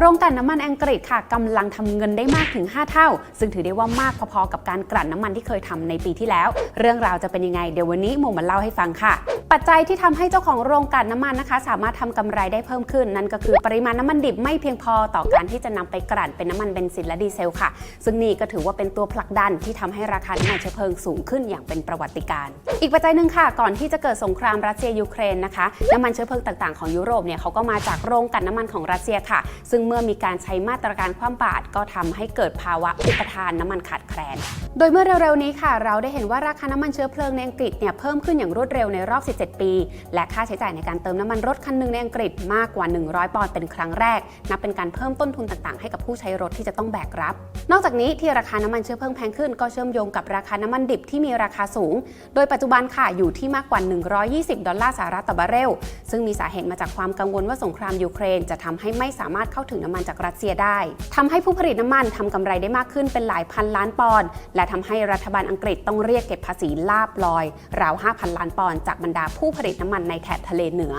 โรงกลั่นน้ำมันอังกฤษค่ะกำลังทำเงินได้มากถึง 5 เท่า ซึ่งถือได้ว่ามากพอๆกับการกลั่นน้ำมันที่เคยทำในปีที่แล้ว เรื่องราวจะเป็นยังไงเดี๋ยววันนี้โมมาเล่าให้ฟังค่ะ ปัจจัยที่ทำให้เจ้าของโรงกลั่นน้ำมันนะคะ สามารถทำกำไรได้เพิ่มขึ้น นั่นก็คือปริมาณน้ำมันดิบไม่เพียงพอต่อการที่จะนำไปกลั่นเป็นน้ำมันเบนซินและดีเซลค่ะ ซึ่งนี่ก็ถือว่าเป็นตัวผลักดันที่ทำให้ราคาน้ำมันเชื้อเพลิงสูงขึ้นอย่างเป็นประวัติการณ์อีกปัจจัยหนึ่งค่ะ ก่อนที่จะเกิดสงครามรัสเซียยูเครนนะคะน้ำมันเชื้อเพลิงต่างๆของยุโรปเนี่ยเขาก็มาจากโรงกลั่นน้ำมันของรัสเซียค่ะ ซึ่งเมื่อมีการใช้มาตรการคว่ำบาตรก็ทำให้เกิดภาวะอุปทานน้ำมันขาดแคลน โดยเมื่อเร็วๆนี้ค่ะ เราได้เห็นว่าราคาน้ำมันเชื้อเพลิงในอังกฤษเนี่ยเพิ่มขึ้นอย่างรวดเร็วในรอบ7 ปี และค่าใช้จ่ายในการเติมน้ำมันรถคันหนึ่งในอังกฤษมากกว่า 100 ปอนด์เป็นครั้งแรก นับเป็นการเพิ่มต้นทุนต่างๆ ให้กับผู้ใช้รถที่จะต้องแบกรับ นอกจากนี้ที่ราคาน้ำมันเชื้อเพลิงแพงขึ้นก็เชื่อมโยงกับราคาน้ำมันดิบที่มีราคาสูง โดยปัจจุบันค่ะอยู่ที่มากกว่า 120 ดอลลาร์สหรัฐต่อบาร์เรล ซึ่งมีสาเหตุมาจากความกังวลว่าสงครามยูเครน จะทำให้ไม่สามารถเข้าถึงน้ำมันจากรัสเซียได้ทำให้ผู้ผลิตน้ำมันทำกำไรได้มากขึ้นเป็นหลายพันล้านปอนด์และทำให้รัฐบาลอังกฤษต้องเรียกเก็บภาษีลาบลอยราว5,000 ล้านปอนด์จากบรรดาผู้ผลิตน้ำมันในแถบทะเลเหนือ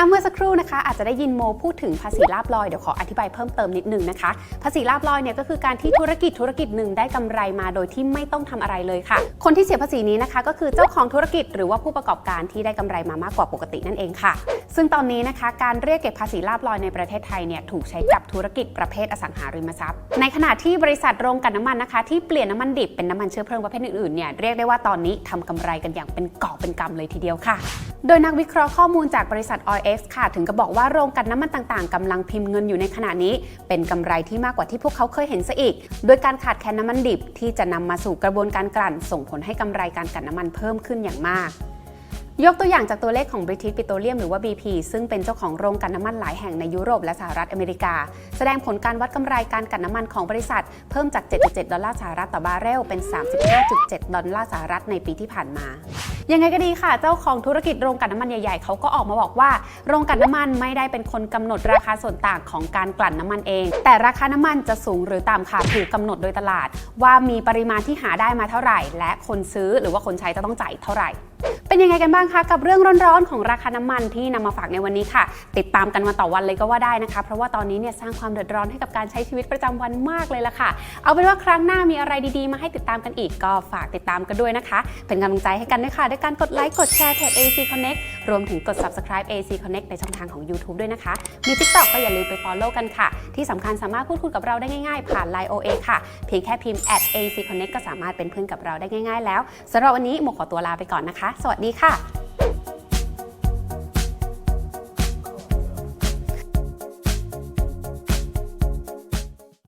อะเมื่อสักครู่นะคะ อาจจะได้ยินโมพูดถึงภาษีลาบลอยเดี๋ยวขออธิบายเพิ่มเติมนิดนึงนะคะ ภาษีลาบลอยเนี่ยก็คือการที่ธุรกิจธุรกิจหนึ่งได้กำไรมาโดยที่ไม่ต้องทำอะไรเลยค่ะ คนที่เสียภาษีนี้นะคะก็คือเจ้าของธุรกิจหรือว่าผู้ประกอบการที่ได้กำไรมามากกว่าปกตินั่นเองค่ะ ซึ่งตอนนี้นะคะการเรียกเก็บภาษีลาบลอยในประเทศไทยเนี่ยถูกใช้กับธุรกิจประเภทอสังหาริมทรัพย์ ในขณะที่บริษัทโรงกันน้ำมันนะคะ ที่เปลี่ยนน้ำมันดิบเป็นน้ำมันเชื้อเพลิงประเภทอื่นๆเนี่ยเรียกได้ว่าตอนนี้ทำกำไรกันอย่างเป็นกอบเป็นกำเลยทีเดียวค่ะ โดยนักวิเคราะห์ข้อมูลจากบริษัท OIX ค่ะ ถึงกับบอกว่าโรงกลั่นน้ำมันต่างๆกำลังพิมพ์เงินอยู่ในขณะนี้ เป็นกำไรที่มากกว่าที่พวกเขาเคยเห็นซะอีก โดยการขาดแคลนน้ำมันดิบที่จะนำมาสู่กระบวนการกลั่น ส่งผลให้กำไรการกลั่นน้ำมันเพิ่มขึ้นอย่างมากยกตัวอย่างจากตัวเลขของ British Petroleum หรือว่า BP ซึ่งเป็นเจ้าของโรงกลั่นน้ำมันหลายแห่งในยุโรปและสหรัฐอเมริกา แสดงผลการวัดกำไรการกลั่นน้ำมันของบริษัท เพิ่มจาก 7.7 ดอลลาร์สหรัฐต่อบาร์เรลเป็น 35.7 ดอลลาร์สหรัฐในปีที่ผ่านมา ยังไงก็ดีค่ะ เจ้าของธุรกิจโรงกลั่นน้ำมันใหญ่ๆเขาก็ออกมาบอกว่า โรงกลั่นน้ำมันไม่ได้เป็นคนกำหนดราคาส่วนต่างของการกลั่นน้ำมันเอง แต่ราคาน้ำมันจะสูงหรือต่ำค่ะถูกกำหนดโดยตลาด ว่ามีปริมาณที่หาได้มาเท่าไหร่ และคนซื้อหรือว่าคนใช้จะต้องจ่ายเท่าไหร่ เป็นยังไงกันบ้างคะกับเรื่องร้อนๆของราคาน้ำมันที่นำมาฝากในวันนี้ค่ะ ติดตามกันวันต่อวันเลยก็ว่าได้นะคะ เพราะว่าตอนนี้เนี่ยสร้างความเดือดร้อนให้กับการใช้ชีวิตประจำวันมากเลยละค่ะ เอาเป็นว่าครั้งหน้ามีอะไรดีๆ มาให้ติดตามกันอีกก็ฝากติดตามกันด้วยนะคะ เป็นกำลังใจให้กันด้วยค่ะด้วยการกดไลค์กดแชร์เพจ AC Connect รวมถึงกด subscribe AC Connect ในช่องทางของ YouTube ด้วยนะคะ มี TikTok ก็อย่าลืมไป follow กันค่ะ ที่สำคัญสามารถพูดคุยกับเราได้ง่ายๆ ผ่าน Line OA ค่ะ เพียงแค่พิมพ์ AC Connect ก็สามารถเป็นเพื่อนกับเราได้ง่าย ๆ แล้วสำหรับวันนี้โมขอตัวลาไปก่อนนะคะ สวัสดีค่ะ